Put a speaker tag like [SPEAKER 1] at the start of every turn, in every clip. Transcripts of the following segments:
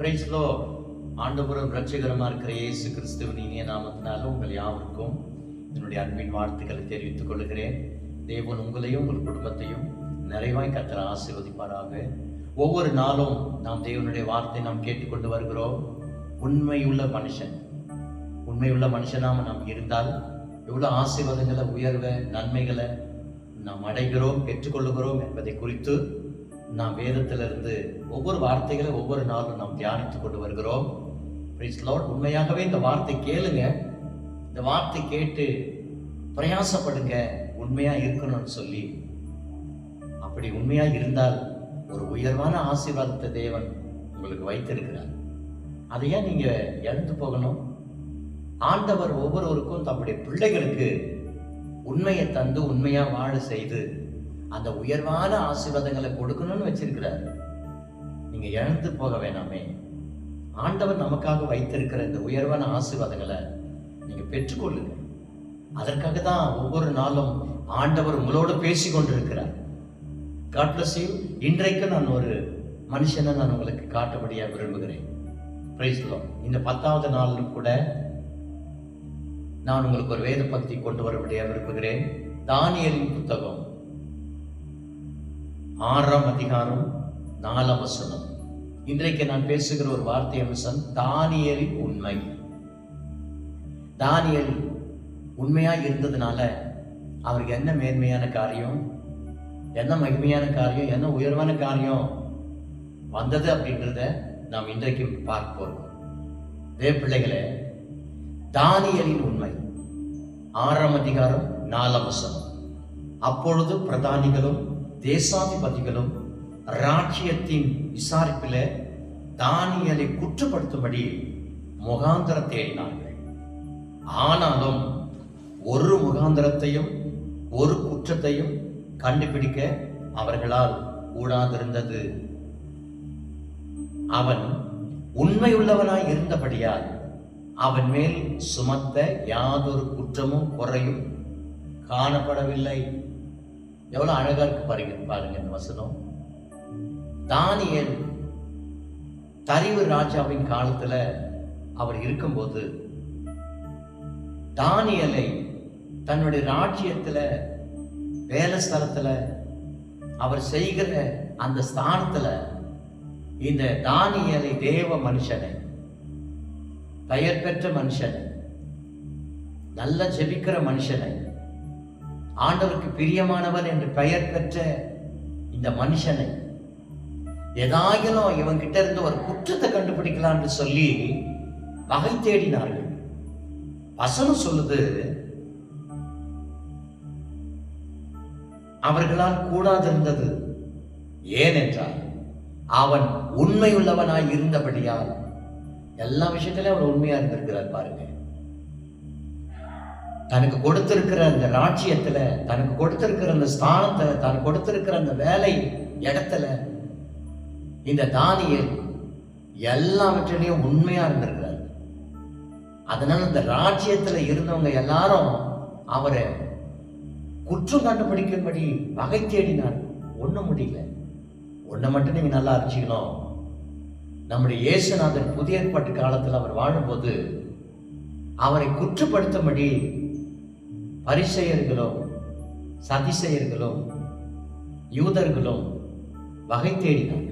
[SPEAKER 1] பிரைஸ்லோ ஆண்டபுரம் ரட்சகரமா இருக்கிற இயேசு கிறிஸ்துவின் இனிய நாமத்தினால உங்கள் யாவருக்கும் என்னுடைய அன்பின் வாழ்த்துக்களை தெரிவித்துக் கொள்கிறேன். தேவன் உங்களையும் உங்கள் குடும்பத்தையும் நிறைவாய் கத்திர ஆசீர்வதிப்பாராக. ஒவ்வொரு நாளும் நாம் தேவனுடைய வார்த்தை நாம் கேட்டுக்கொண்டு வருகிறோம். உண்மையுள்ள மனுஷன் உண்மையுள்ள மனுஷனாக நாம் இருந்தால் எவ்வளோ ஆசீர்வாதங்களை உயர்வை நன்மைகளை நாம் அடைகிறோம் பெற்றுக்கொள்ளுகிறோம் என்பதை குறித்து நாம் வேதத்திலிருந்து ஒவ்வொரு வார்த்தைகளை ஒவ்வொரு நாளும் நாம் தியானித்து கொண்டு வருகிறோம். உண்மையாகவே இந்த வார்த்தை கேளுங்க. இந்த வார்த்தை கேட்டு பிரயாசப்படுங்க. உண்மையா இருக்கணும்னு சொல்லி. அப்படி உண்மையா இருந்தால் ஒரு உயர்வான ஆசீர்வாதத்தை தேவன் உங்களுக்கு வைத்திருக்கிறார். அதை ஏன் நீங்க இழந்து போகணும்? ஆண்டவர் ஒவ்வொருவருக்கும் தம்முடைய பிள்ளைகளுக்கு உண்மையை தந்து உண்மையா வாழ செய்து அந்த உயர்வான ஆசீர்வாதங்களை கொடுக்கணும்னு வச்சிருக்கிறாரு. நீங்க இழந்து போக வேணாமே. ஆண்டவர் நமக்காக வைத்திருக்கிற இந்த உயர்வான ஆசீர்வாதங்களை நீங்க பெற்றுக்கொள்ளுங்க. அதற்காக தான் ஒவ்வொரு நாளும் ஆண்டவர் உங்களோடு பேசி கொண்டிருக்கிறார் காட் bless இன்றைக்கு நான் ஒரு மனுஷனை நான் உங்களுக்கு காட்டபடியாக விரும்புகிறேன். Praise இந்த பத்தாவது நாளிலும் கூட நான் உங்களுக்கு ஒரு வேத பக்தி கொண்டு வரும்படியா விரும்புகிறேன். தானியலின் புத்தகம் ஆறாம் அதிகாரம் நாலாம் வசனம். இன்றைக்கு நான் பேசுகிற ஒரு வார்த்தை அம்சம் தானியலின் உண்மை. தானியல் உண்மையா இருந்ததுனால அவருக்கு என்ன மேன்மையான காரியம்? என்ன மகிமையான காரியம்? என்ன உயர்வான காரியம்? வந்தது அப்படின்றத நாம் இன்றைக்கு பார்க்க போறோம். இதே பிள்ளைகளே தானியலின் உண்மை. ஆறாம் அதிகாரம் நாலாம் வசனம். அப்பொழுது பிரதானிகளும் தேசாதிபதிகளும் ராஜ்யத்தின் விசாரிப்பில் தானியலை குற்றப்படுத்தும்படி முகாந்திர தேடினார்கள். ஆனாலும் ஒரு முகாந்திரத்தையும் ஒரு குற்றத்தையும் கண்டுபிடிக்க அவர்களால் கூடாதிருந்தது. அவன் உண்மையுள்ளவனாய் இருந்தபடியால் அவன் மேல் சுமத்த யாதொரு குற்றமும் குறையும் காணப்படவில்லை. எவ்வளவு அழகா இருக்கு பாருங்க பாருங்க இந்த வசனம். தானியல் தரிவு ராஜாவின் காலத்துல அவர் இருக்கும்போது தானியலை தன்னுடைய ராஜ்யத்தில் வேலை ஸ்தலத்துல அவர் செய்கிற அந்த ஸ்தானத்துல இந்த தானியலை தேவ மனுஷனை பெயர் பெற்ற மனுஷனை நல்ல ஜெபிக்கிற மனுஷனை ஆண்டவருக்கு பிரியமானவன் என்று பெயர் பெற்ற இந்த மனுஷனை ஏதாயிலும் இவன் கிட்ட இருந்து ஒரு குற்றத்தை கண்டுபிடிக்கலாம்னு சொல்லி வகை தேடினார்கள். வசனம் சொல்லுது அவர்களால் கூடாதிருந்தது ஏனென்றால் அவன் உண்மையுள்ளவனாய் இருந்தபடியால் எல்லா விஷயத்திலும் அவர் உண்மையா இருந்திருக்கிறார் பாருங்க. தனக்கு கொடுத்திருக்கிற அந்த ராட்சியத்தில் தனக்கு கொடுத்திருக்கிற அந்த ஸ்தானத்தை தனக்கு கொடுத்திருக்கிற அந்த வேலை இடத்துல இந்த தானியல் எல்லாவற்றிலையும் உண்மையா இருந்திருக்கிறார். அதனால இந்த ராஜ்யத்துல இருந்தவங்க எல்லாரும் அவரை குற்றம் கண்டுபிடிக்கும்படி வகை தேடினார். ஒன்றும் முடியல. ஒன்றை மட்டும் நீங்கள் நல்லா அறிஞ்சிக்கணும். நம்முடைய இயேசுநாதர் புதிய ஏற்பாட்டு காலத்தில் அவர் வாழும்போது அவரை குற்றப்படுத்தும்படி பரிசெயர்களும் சதிசெயர்களும் யூதர்களும் வகை தேடினாங்க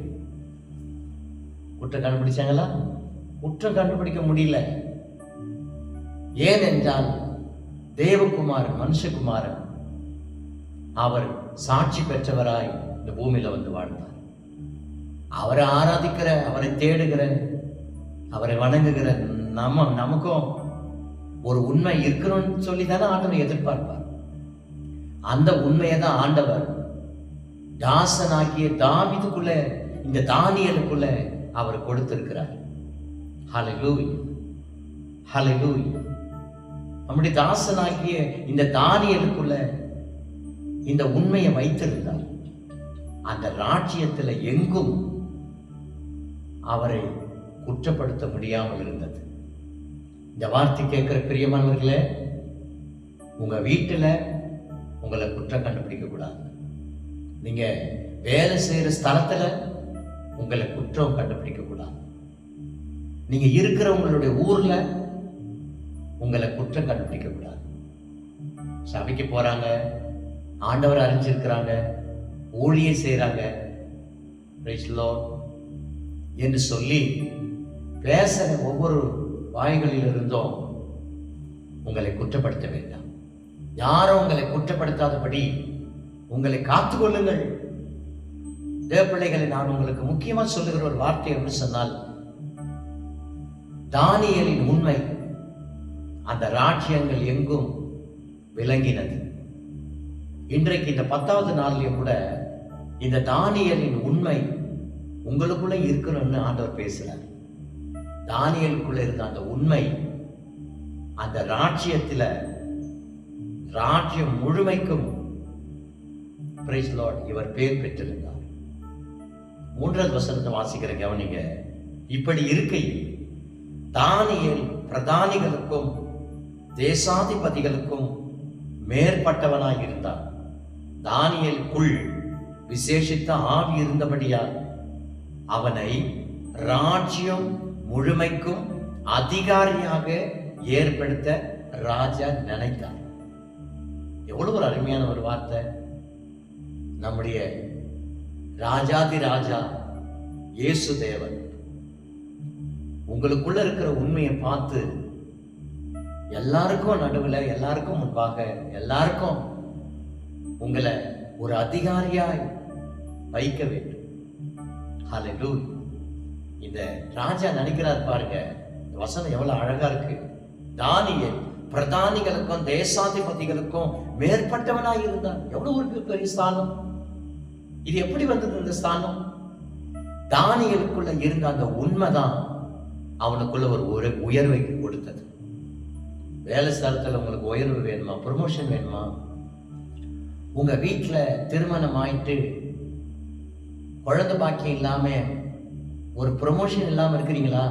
[SPEAKER 1] குற்றம் கண்டுபிடிச்சாங்களா? குற்றம் கண்டுபிடிக்க முடியல. ஏனென்றால் தேவகுமாரன் மனுஷகுமாரன் அவர் சாட்சி பெற்றவராய் இந்த பூமியில வந்து வாழ்ந்தார். அவரை ஆராதிக்கிற அவரை தேடுகிற அவரை வணங்குகிற நம்ம நமக்கும் ஒரு உண்மை இருக்கணும்னு சொல்லி தானே ஆண்டவர் எதிர்பார்ப்பார். அந்த உண்மையை தான் ஆண்டவர் தாசனாகிய தாவிதுக்குள்ள இந்த தானியலுக்குள்ள அவர் கொடுத்திருக்கிறார். ஹலலூய் ஹலலூய் நம்முடைய தாசனாகிய இந்த தானியலுக்குள்ள இந்த உண்மையை வைத்திருந்தார். அந்த ராஜ்யத்தில் எங்கும் அவரை குற்றப்படுத்த முடியாமல் இருந்தது. இந்த வார்த்தை கேட்குற பிரியமானவர்களே உங்கள் வீட்டில் உங்களை குற்றம் கண்டுபிடிக்க கூடாது. வேலை செய்கிற ஸ்தலத்தில் உங்களை குற்றம் கண்டுபிடிக்க கூடாது. நீங்க இருக்கிற உங்களுடைய உங்களை குற்றம் கண்டுபிடிக்க கூடாது. சபைக்கு போகிறாங்க ஆண்டவர் அறிஞ்சிருக்கிறாங்க ஊழியம் செய்கிறாங்க என்று சொல்லி பேசுகிற ஒவ்வொரு வாய்களில் உங்களை குற்றப்படுத்த வேண்டாம். யாரும் உங்களை குற்றப்படுத்தாதபடி உங்களை காத்துக்கொள்ளுங்கள். தேவப்பிள்ளைகளை நான் உங்களுக்கு முக்கியமாக சொல்லுகிற ஒரு வார்த்தை என்று சொன்னால் தானியலின் உண்மை அந்த ராஜ்யங்கள் எங்கும் விளங்கினது. இன்றைக்கு இந்த பத்தாவது நாள்லயும் கூட இந்த தானியலின் உண்மை உங்களுக்குள்ள இருக்கணும்னு ஆண்டவர் பேசுகிறார் தானியலுக்குள்ள இருந்த அந்த உண்மை அந்த ராஜ்யத்துல ராஜ்யம் முழுமைக்கும் இவர் பெயர் பெற்றிருந்தார். மூன்றாவது வசனத்தை வாசிக்கிற கவனிங்க. இப்படி இருக்கையில் தானியல் பிரதானிகளுக்கும் தேசாதிபதிகளுக்கும் மேற்பட்டவனாய் இருந்தான். தானியலுக்குள் விசேஷித்த ஆவி இருந்தபடியால் அவனை ராஜ்யம் முழுமைக்கும் அதிகாரியாக ஏற்படுத்த ராஜா நினைத்தார். எவ்வளவு ஒரு அருமையான ஒரு வார்த்தை. நம்முடைய ராஜாதி ராஜா இயேசு தேவன். உங்களுக்குள்ள இருக்கிற உண்மையை பார்த்து எல்லாருக்கும் நடுவில் எல்லாருக்கும் முன்பாக எல்லாருக்கும் உங்களை ஒரு அதிகாரியாய் வைக்க வேண்டும். ஹலோ இந்த ராஜா நடிக்கிறார் பாருங்க. வசனம் எவ்வளவு அழகா இருக்கு. தானியல் பிரதானிகளுக்கும் தேசாதிபதிகளுக்கும் மேற்பட்டவனாய் இருந்தான். எவ்வளவு ஒரு பெரிய ஸ்தானம். இது எப்படி வந்தது இந்த ஸ்தானம்? தானியலுக்குள்ள இருந்த அந்த உண்மைதான் அவனுக்குள்ள ஒரு ஒரு உயர்வை கொடுத்தது. வேலை ஸ்தலத்தில் உங்களுக்கு உயர்வு வேணுமா? ப்ரொமோஷன் வேணுமா? உங்க வீட்டில் திருமணம் ஆயிட்டு குழந்தை பாக்கியம் இல்லாமல் ஒரு ப்ரொமோஷன் இல்லாமல் இருக்கிறீங்களா?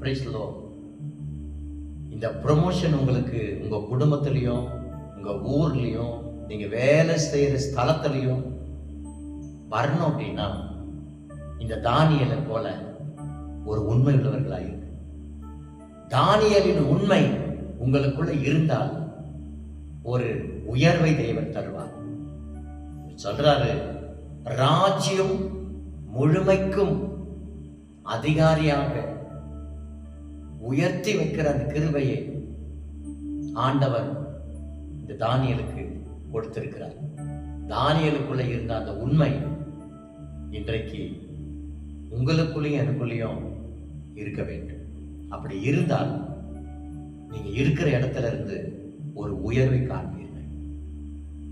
[SPEAKER 1] பிரைஸ்லோ இந்த ப்ரொமோஷன் உங்களுக்கு உங்கள் குடும்பத்துலேயும் உங்கள் ஊர்லேயும் நீங்கள் வேலை செய்கிற ஸ்தலத்துலேயும் வரணும் அப்படின்னா இந்த தானியலை போல ஒரு உண்மை உள்ளவர்களாயிருக்கு தானியலின் உண்மை உங்களுக்குள்ள இருந்தால் ஒரு உயர்வை தேவன் தருவார். சொல்றாரு ராஜ்யம் முழுமைக்கும் அதிகாரியாக உயர்த்தி வைக்கிற அந்த கிருபையை ஆண்டவர் இந்த தானியலுக்கு கொடுத்திருக்கிறார். தானியலுக்குள்ள இருந்த அந்த உண்மை இன்றைக்கு உங்களுக்குள்ளேயும் எனக்குள்ளேயும் இருக்க வேண்டும். அப்படி இருந்தால் நீங்க இருக்கிற இடத்துல இருந்து ஒரு உயர்வை காண்பீர்கள்.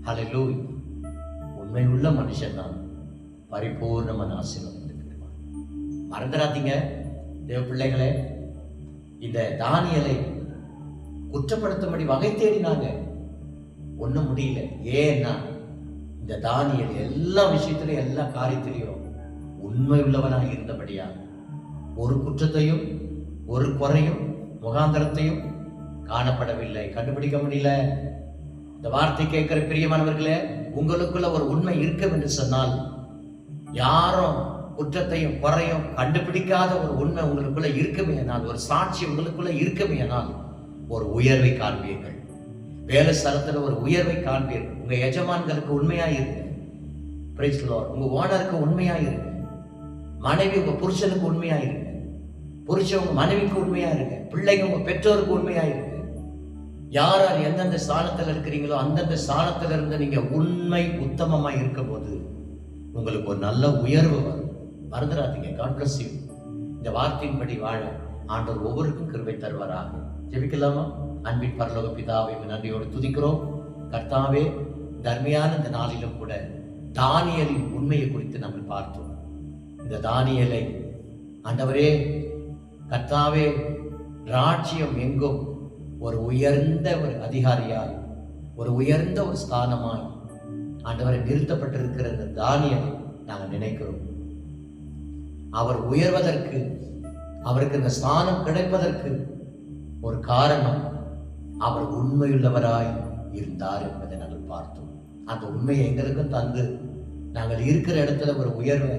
[SPEAKER 1] ஹalleluya உண்மை உள்ள மனுஷன் தான் பரிபூர்ணமான ஆசீர்வாதத்தை மறந்துடாதீங்க தேவ பிள்ளைகளே. இந்த தானியலை குற்றப்படுத்தும்படி வகை தேடினாங்க ஒன்றும் முடியல. ஏன்னா இந்த தானியல் எல்லா விஷயத்திலையும் எல்லா காரியத்திலையும் உண்மை உள்ளவனாக இருந்தபடியா ஒரு குற்றத்தையும் ஒரு குறையும் முகாந்தரத்தையும் காணப்படவில்லை. கண்டுபிடிக்க முடியல. இந்த வார்த்தை கேட்கிற பிரியமானவர்களே உங்களுக்குள்ள ஒரு உண்மை இருக்கும் என்று சொன்னால் யாரும் குற்றத்தையும் குறையும் கண்டுபிடிக்காத ஒரு உண்மை உங்களுக்குள்ள இருக்குமே ஆனால் ஒரு சாட்சி உங்களுக்குள்ள இருக்குமே ஆனால் ஒரு உயர்வை காண்பீர்கள். வேலை ஸ்தலத்தில் ஒரு உயர்வை காண்பீர்கள். உங்க எஜமான்களுக்கு உண்மையா இருங்க Praise the உங்க ஓனருக்கு உண்மையா இருங்க மனைவி உங்க புருஷனுக்கு உண்மையா இருங்க புருஷன் உங்க மனைவிக்கு உண்மையா இருங்க பிள்ளைங்க உங்க பெற்றோருக்கு உண்மையா இருங்க யார் யார் எந்தெந்த ஸ்தானத்தில் இருக்கிறீங்களோ அந்தந்த ஸ்தானத்துல இருந்து நீங்க உண்மை உத்தமமா இருக்கும் போது உங்களுக்கு ஒரு நல்ல உயர்வு வரும். மறந்துடாதீங்க காட் bless இந்த வார்த்தையின்படி வாழ ஆண்டவர் ஒவ்வொருக்கும் கிருபை தருவாராக. ஜெபிக்கலாமா? அன்பின் பரலோக பிதாவை நன்றியோடு துதிக்கிறோம். கர்த்தாவே தர்மையான இந்த நாளிலும் கூட தானியலின் உண்மையை குறித்து நம்ம பார்த்தோம். இந்த தானியலை ஆண்டவரே கர்த்தாவே ராஜ்யம் எங்கும் ஒரு உயர்ந்த ஒரு அதிகாரியாய் ஒரு உயர்ந்த ஒரு ஸ்தானமாய் ஆண்டவரை நிறுத்தப்பட்டிருக்கிற இந்த தானியம் நாங்கள் நினைக்கிறோம். அவர் உயர்வதற்கு அவருக்கு இந்த ஸ்தானம் கிடைப்பதற்கு ஒரு காரணம் அவர் உண்மையுள்ளவராய் இருந்தார் என்பதை நாங்கள் பார்த்தோம். அந்த உண்மையை எங்களுக்கும் தந்து நாங்கள் இருக்கிற இடத்துல ஒரு உயர்வை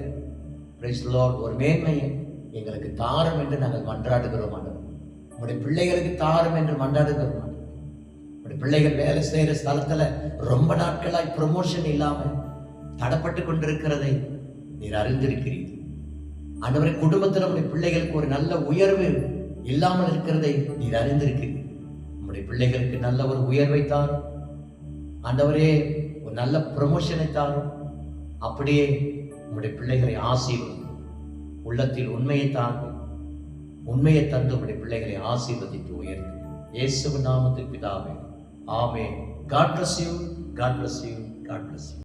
[SPEAKER 1] ஒரு மேன்மையை எங்களுக்கு தாரம் என்று நாங்கள் மன்றாடுகிறோம் ஆண்டவர். உங்களுடைய பிள்ளைகளுக்கு தாரும் என்று மன்றாடுகிறோம் பிள்ளைகள் வேலை செய்யற ஸ்தலத்துல ரொம்ப நாட்களாய் ப்ரொமோஷன் இல்லாம தடப்பட்டு கொண்டிருக்கிறதை நீர் அறிந்திருக்கிறீர். ஆண்டவரை குடும்பத்தில் நம்முடைய பிள்ளைகளுக்கு ஒரு நல்ல உயர்வு இல்லாமல் இருக்கிறதை நீர் அறிந்திருக்கிறீர். நம்முடைய பிள்ளைகளுக்கு நல்ல ஒரு உயர்வை தாரும். ஆண்டவரே ஒரு நல்ல ப்ரொமோஷனை தாரும். அப்படியே நம்முடைய பிள்ளைகளை ஆசீர்வதி உள்ளத்தில் உண்மையை தாங்க உண்மையை தந்து உம்முடைய பிள்ளைகளை ஆசீர்வதித்து உயர்த்து இயேசு நாமத்தில் பிதாவே. ஆமே God bless you God bless you God bless you